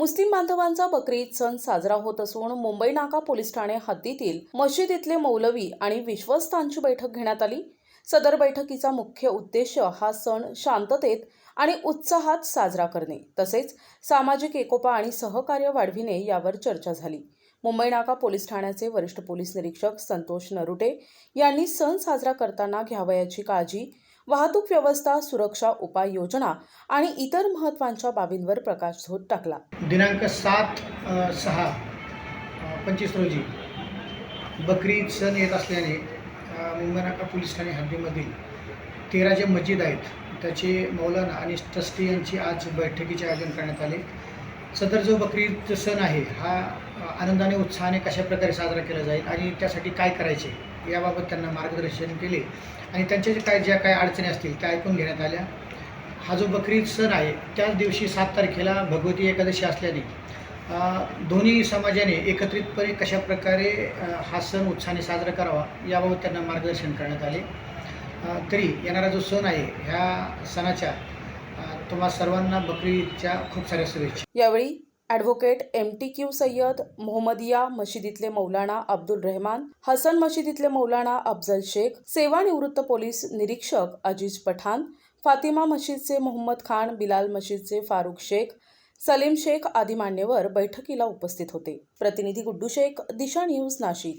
मुस्लिम बांधवांचा बकरी ईद सण साजरा होत असून मुंबई नाका पोलीस ठाणे हद्दीतील मशिदीतले मौलवी आणि विश्वस्तांची बैठक घेण्यात आली. सदर बैठकीचा मुख्य उद्देश हा सण शांततेत आणि उत्साहात साजरा करणे तसेच सामाजिक एकोपा आणि सहकार्य वाढविणे यावर चर्चा झाली. मुंबई नाका पोलीस ठाण्याचे वरिष्ठ पोलीस निरीक्षक संतोष नरुटे यांनी सण साजरा करताना घ्यावयाची काळजी वाहतूक व्यवस्था सुरक्षा उपाययोजना आणि इतर महत्त्वांच्या बाबींवर प्रकाशझोत टाकला. दिनांक सात सहा पंचवीस रोजी बकरी ईद सण येत असल्याने अ, मुंबई नाका पोलीस ठाणे हद्दीमधील तेरा जे मस्जिद आहेत. त्याचे मौलाना आणि ट्रस्टी यांची आज बैठकीचे आयोजन करण्यात आले. सदर जो बकरीद सण आहे हा आनंदाने उत्साहाने कशा प्रकारे साजरा केला जाईल आणि त्यासाठी काय करायचे याबाबत त्यांना मार्गदर्शन केले आणि त्यांच्या जे काय ज्या काय अडचणी असतील त्या ऐकून घेण्यात आल्या. हा जो बकरी सण आहे त्याच दिवशी सात तारखेला भगवती एकादशी असल्याने दोन्ही समाजाने एकत्रितपणे कशा प्रकारे हा सण उत्साहाने साजरा करावा याबाबत त्यांना मार्गदर्शन करण्यात आले. तरी येणारा जो सण आहे ह्या सणाच्या तुम्हा सर्वांना बकरी ईदच्या खूप साऱ्या शुभेच्छा. यावेळी advocate M T Q Sayyed Mohammadiya मशिदीतले मौलाना अब्दुल रहमान हसन मशिदीतले मौलाना अफजल शेख सेवानिवृत्त पोलीस निरीक्षक अजीज पठाण फातिमा मशीदचे मोहम्मद खान बिलाल मशीदचे फारुख शेख सलीम शेख आदी मान्यवर बैठकीला उपस्थित होते. प्रतिनिधी गुड्डू शेख दिशा न्यूज नाशिक.